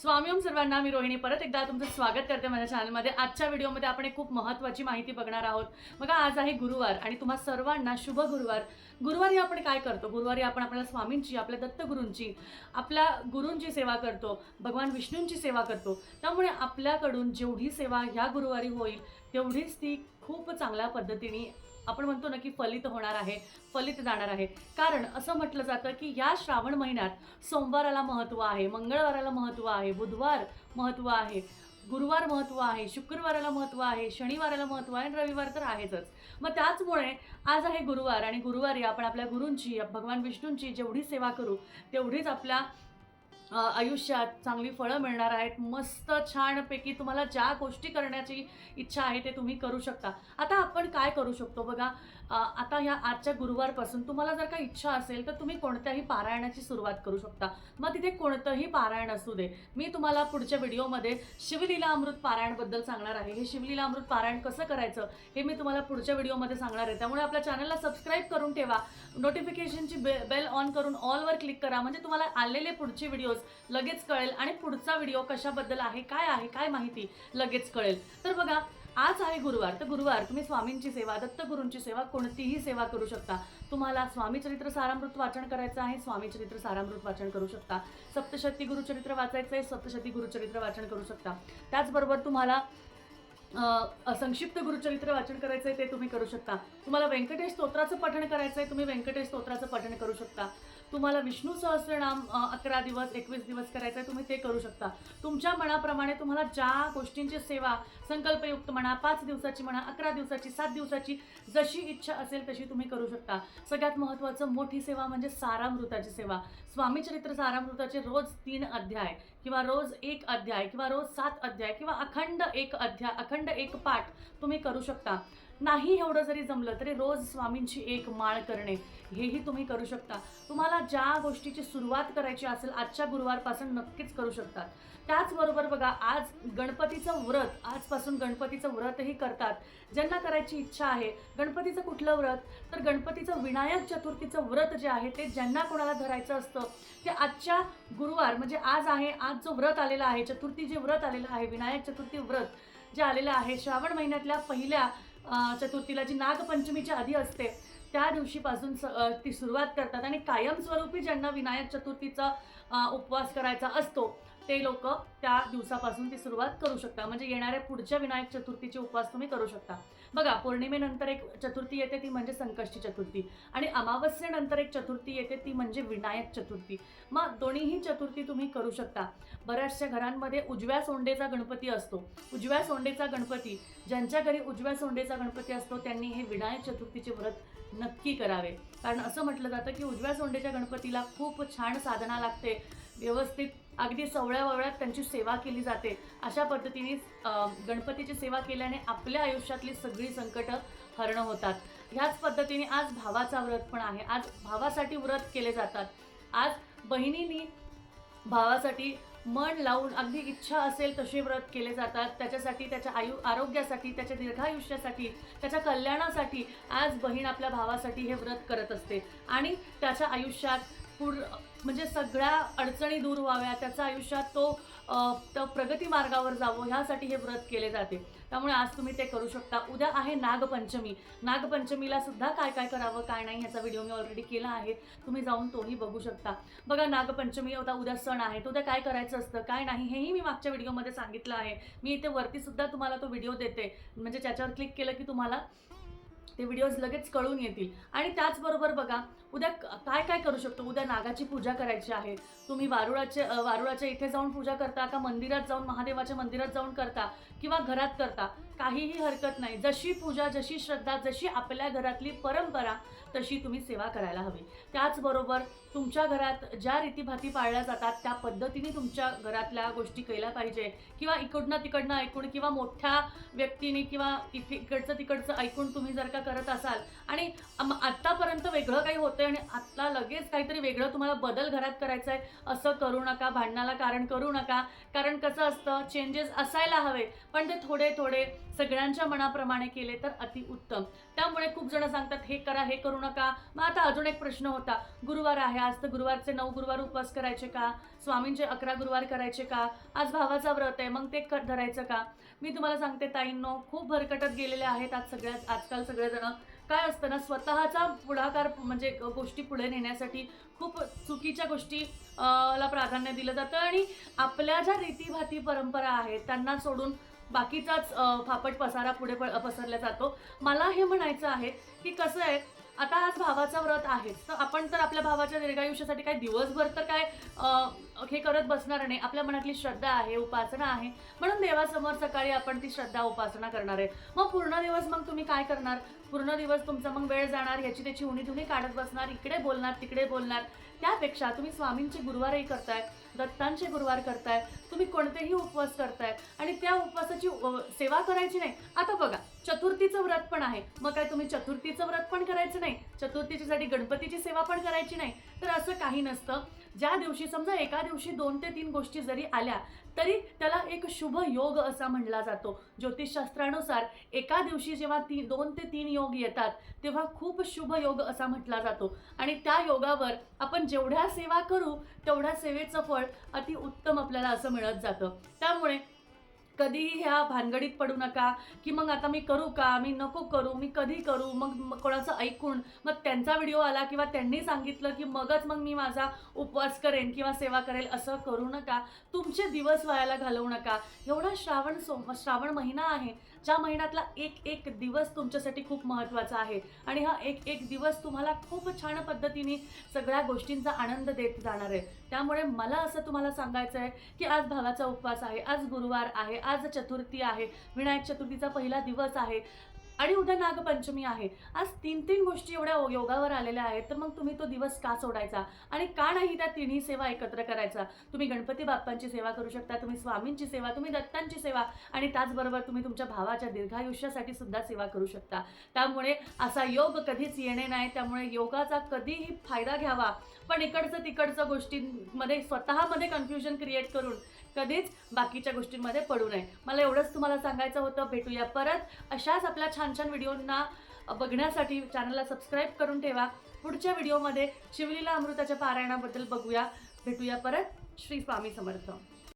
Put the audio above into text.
स्वामी ओम सर्वांना मी रोहिणी परत एकदा तुमचं स्वागत करते माझ्या चॅनलमध्ये आजच्या व्हिडिओमध्ये आपण एक खूप महत्त्वाची माहिती बघणार आहोत. बघा आज आहे गुरुवार आणि तुम्हा सर्वांना शुभ गुरुवार. गुरुवारी आपण काय करतो? गुरुवारी आपण आपल्या स्वामींची आपल्या दत्तगुरूंची आपल्या गुरूंची सेवा करतो भगवान विष्णूंची सेवा करतो. त्यामुळे आपल्याकडून जेवढी सेवा ह्या गुरुवारी होईल तेवढीच ती खूप चांगल्या पद्धतीने आपण म्हणतो ना की फलित होणार आहे फलित जाणार आहे. कारण असं म्हटलं जातं की या श्रावण महिन्यात सोमवाराला महत्त्व आहे मंगळवाराला महत्त्व आहे बुधवार महत्त्व आहे गुरुवार महत्त्व आहे शुक्रवाराला महत्त्व आहे शनिवाराला महत्त्व आहे आणि रविवार तर आहेच मग त्याचमुळे आज आहे गुरुवार आणि गुरुवारी आपण आपल्या गुरूंची भगवान विष्णूंची जेवढी सेवा करू तेवढीच आपल्या आयुष्यात चांगली फळं मिळणार आहेत. मस्त छानपैकी तुम्हाला ज्या गोष्टी करण्याची इच्छा आहे ते तुम्ही करू शकता. आता आपण काय करू शकतो बघा? आता ह्या आजच्या गुरुवारपासून तुम्हाला जर का इच्छा असेल तर तुम्ही कोणत्याही पारायणाची सुरुवात करू शकता. मग तिथे कोणतंही पारायण असू दे. मी तुम्हाला पुढच्या व्हिडिओमध्ये शिवलीला अमृत पारायणबद्दल सांगणार आहे. हे शिवलीला अमृत पारायण कसं करायचं हे मी तुम्हाला पुढच्या व्हिडिओमध्ये सांगणार आहे. त्यामुळे आपल्या चॅनलला सबस्क्राईब करून ठेवा. नोटिफिकेशनची बे बेल ऑन करून ऑलवर क्लिक करा. म्हणजे तुम्हाला आलेले पुढचे व्हिडिओज लगेच कळेल. आणि पुढचा व्हिडिओ कशाबद्दल आहे काय आहे काय माहिती लगेच कळेल. तर बघा आज आहे गुरुवार तर गुरुवार तुम्ही स्वामींची सेवा दत्तगुरूंची सेवा कोणतीही सेवा करू शकता. तुम्हाला स्वामी चरित्र सारामृत वाचन करायचं आहे स्वामी चरित्र सारामृत वाचन करू शकता. सप्तशती गुरुचरित्र वाचायचं आहे सप्तशती गुरुचरित्र वाचन करू शकता. त्याचबरोबर तुम्हाला संक्षिप्त गुरुचरित्र वाचन करायचं आहे ते तुम्ही करू शकता. तुम्हाला व्यंकटेश स्तोत्राचं पठण करायचं आहे तुम्ही व्यंकटेश स्तोत्राचं पठण करू शकता. तुम्हाला विष्णू सहस्रनाम अकरा दिवस एकवीस दिवस करायचं आहे तुम्ही ते करू शकता. तुमच्या मनाप्रमाणे तुम्हाला ज्या गोष्टींची सेवा संकल्पयुक्त म्हणा पाच दिवसाची म्हणा अकरा दिवसाची सात दिवसाची जशी इच्छा असेल तशी तुम्ही करू शकता. सगळ्यात महत्त्वाचं मोठी सेवा म्हणजे सारामृताची सेवा. स्वामी चरित्र सारामृताचे रोज तीन अध्याय. किंवा रोज एक अध्याय किंवा रोज सात अध्याय किंवा अखंड एक अध्याय अखंड एक पाठ तुम्ही करू शकता. नाही एवढं जरी जमलं तरी रोज स्वामींची एक माळ करणे हेही तुम्ही करू शकता. तुम्हाला ज्या गोष्टीची सुरुवात करायची असेल आजच्या गुरुवारपासून नक्कीच करू शकता त्याचबरोबर बघा आज गणपतीचं व्रत आजपासून गणपतीचं व्रतही करतात. ज्यांना करायची इच्छा आहे गणपतीचं कुठलं व्रत? तर गणपतीचं विनायक चतुर्थीचं व्रत जे आहे ते ज्यांना कोणाला धरायचं असतं ते आजच्या गुरुवार म्हणजे आज आहे आज जो व्रत आलेला आहे चतुर्थी जे व्रत आलेलं आहे विनायक चतुर्थी व्रत जे आलेलं आहे श्रावण महिन्यातल्या पहिल्या चतुर्थीला जी नागपंचमीच्या आधी असते त्या दिवशीपासून स ती सुरुवात करतात. आणि कायमस्वरूपी ज्यांना विनायक चतुर्थीचा उपवास करायचा असतो ते लोक त्या दिवसापासून ती सुरुवात करू शकता. म्हणजे येणाऱ्या पुढच्या विनायक चतुर्थीचे उपवास तुम्ही करू शकता. बघा पौर्णिमेनंतर एक चतुर्थी येते ती म्हणजे संकष्टी चतुर्थी. आणि अमावस्येनंतर एक चतुर्थी येते ती म्हणजे विनायक चतुर्थी. मग दोन्हीही चतुर्थी तुम्ही करू शकता. बऱ्याचशा घरांमध्ये उजव्या सोंडेचा गणपती असतो. उजव्या सोंडेचा गणपती ज्यांच्या घरी उजव्या सोंडेचा गणपती असतो त्यांनी हे विनायक चतुर्थीचे व्रत नक्की करावे. कारण असं म्हटलं जातं की उजव्या सोंडेच्या गणपतीला खूप छान साधना लागते. व्यवस्थित अगदी सवळ्या ववळ्यात त्यांची सेवा केली जाते. अशा पद्धतीने गणपतीची सेवा केल्याने आपल्या आयुष्यातली सगळी संकटं हरणं होतात. ह्याच पद्धतीने आज भावाचा व्रत पण आहे. आज भावासाठी व्रत केले जातात. आज बहिणींनी भावासाठी मन लावून अगदी इच्छा असेल तसे व्रत केले जातात. त्याच्यासाठी त्याच्या आयु आरोग्यासाठी त्याच्या दीर्घायुष्यासाठी त्याच्या कल्याणासाठी आज बहीण आपल्या भावासाठी हे व्रत करत असते. आणि त्याच्या आयुष्यात पूर म्हणजे सगळ्या अडचणी दूर व्हाव्या त्याचा आयुष्यात तो तो प्रगती मार्गावर जावं ह्यासाठी हे व्रत केले जाते. त्यामुळे आज तुम्ही ते करू शकता. उद्या आहे नागपंचमी. नागपंचमीला सुद्धा काय काय करावं काय नाही ह्याचा व्हिडिओ मी ऑलरेडी केला आहे. तुम्ही जाऊन तोही बघू शकता. बघा नागपंचमी होता उद्या सण आहे. तो उद्या काय करायचं असतं काय नाही हेही मी मागच्या व्हिडिओमध्ये सांगितलं आहे. मी इथे वरती सुद्धा तुम्हाला तो व्हिडिओ देते. म्हणजे त्याच्यावर क्लिक केलं की तुम्हाला ते व्हिडिओज लगेच कळून येतील. आणि त्याचबरोबर बघा उद्या काय काय करू शकतो? उद्या नागाची पूजा करायची आहे. तुम्ही वारुळाचे वारुळाच्या इथे जाऊन पूजा करता का मंदिरात जाऊन महादेवाच्या मंदिरात जाऊन करता किंवा घरात करता? काहीही हरकत नाही. जशी पूजा जशी श्रद्धा जशी आपल्या घरातली परंपरा तशी तुम्ही सेवा करायला हवी. त्याचबरोबर तुमच्या घरात ज्या रीतीभाती पाळल्या जातात त्या पद्धतीने तुमच्या घरातल्या गोष्टी केल्या पाहिजे. किंवा इकडनं तिकडनं ऐकून किंवा मोठ्या व्यक्तीने किंवा इथे इकडचं तिकडचं ऐकून तुम्ही जर का करत असाल आणि आत्तापर्यंत वेगळं काही होतं होते आणि आत्ता लगेच काहीतरी वेगळं तुम्हाला बदल घरात करायचा आहे असं करू नका भांडणाला कारण करू नका. कारण कसं असतं चेंजेस असायला हवे पण ते थोडे थोडे सगळ्यांच्या मनाप्रमाणे केले तर अतिउत्तम त्यामुळे खूप जण सांगतात हे करा हे करू नका. मग आता अजून एक प्रश्न होता गुरुवार आहे आज तर गुरुवारचे नऊ गुरुवार उपवास करायचे का? स्वामींचे अकरा गुरुवार करायचे का? आज भावाचा व्रत आहे मग ते धरायचं का? मी तुम्हाला सांगते ताईंनो खूप भरकटत गेलेले आहेत आज सगळ्यात आजकाल सगळेजण. काय असतं ना स्वतःचा पुढाकार म्हणजे गोष्टी पुढे नेण्यासाठी खूप चुकीच्या गोष्टी ला प्राधान्य दिलं जातं आणि आपल्या ज्या रीतीभाती परंपरा आहेत त्यांना सोडून बाकीचाच फापट पसारा पुढे प- पसरला जातो. मला हे म्हणायचं आहे की कसं आहे आता आज भावाचा व्रत आहे तर आपण तर आपल्या भावाच्या दीर्घायुष्यासाठी काय दिवसभर तर काय हे करत बसणार नाही. आपल्या मनातली श्रद्धा आहे उपासना आहे म्हणून देवासमोर सकाळी आपण ती श्रद्धा उपासना करणार आहे. मग पूर्ण दिवस मग तुम्ही काय करणार? पूर्ण दिवस तुमचा मग वेळ जाणार याची त्याची उणी धुणी काढत बसणार इकडे बोलणार तिकडे बोलणार. त्यापेक्षा तुम्ही स्वामींचे गुरुवारही करताय दत्तांचे गुरुवार करताय तुम्ही कोणतेही उपवास करताय आणि त्या उपवासाची सेवा करायची नाही. आता बघा चतुर्थीचं व्रत पण आहे. मग काय तुम्ही चतुर्थीचं व्रत पण करायचं नाही? चतुर्थीच्यासाठी गणपतीची सेवा पण करायची नाही. तर असं काही नसतं. ज्या दिवशी समजा एका दिवशी दोन ते तीन गोष्टी जरी आल्या तरी त्याला एक शुभ योग असा म्हणला जातो. ज्योतिषशास्त्रानुसार एका दिवशी जेव्हा ती दोन ते तीन योग येतात तेव्हा खूप शुभ योग असा म्हटला जातो. आणि त्या योगावर आपण जेवढ्या सेवा करू तेवढ्या सेवेचं फळ अति उत्तम आपल्याला असं मिळत जातं. त्यामुळे कधीही ह्या भानगडीत पडू नका की मग आता मी करू का मी नको करू मी कधी करू मग कोणाचं ऐकून मग त्यांचा व्हिडिओ आला किंवा त्यांनी सांगितलं की मगच मग मी माझा उपवास करेन किंवा सेवा करेल असं करू नका. तुमचे दिवस वायाला घालवू नका. एवढा श्रावण सोम श्रावण महिना आहे ज्या महिन्यातला एक एक दिवस तुमच्यासाठी खूप महत्त्वाचा आहे. आणि हा एक एक दिवस तुम्हाला खूप छान पद्धतीने सगळ्या गोष्टींचा आनंद देत जाणार आहे. त्यामुळे मला असं तुम्हाला सांगायचं आहे की आज भावाचा उपवास आहे आज गुरुवार आहे आज चतुर्थी आहे. विनायक चतुर्थीचा पहिला दिवस आहे. आणि उद्या नागपंचमी आहे. आज तीन तीन गोष्टी एवढ्या योगावर आलेल्या आहेत. तर मग तुम्ही तो दिवस का सोडायचा? आणि का नाही त्या तिन्ही सेवा एकत्र करायचा? तुम्ही गणपती बाप्पांची सेवा करू शकता तुम्ही स्वामींची सेवा तुम्ही दत्तांची सेवा आणि त्याचबरोबर तुम्ही तुमच्या भावाच्या दीर्घायुष्यासाठी सुद्धा सेवा करू शकता. त्यामुळे असा योग कधीच येणे नाही. त्यामुळे योगाचा कधीही फायदा घ्यावा. पण इकडचं तिकडचं गोष्टींमध्ये स्वतःमध्ये कन्फ्युजन क्रिएट करून कधीच बाकीच्या गोष्टींमध्ये पडू नये. मला एवढंच तुम्हाला सांगायचं होतं. भेटूया परत. अशाच आपल्या छान छान व्हिडिओंना बघण्यासाठी चॅनलला सबस्क्राईब करून ठेवा. पुढच्या व्हिडिओमध्ये शिवलीला अमृताच्या पारायणाबद्दल बघूया. भेटूया परत. श्री स्वामी समर्थ.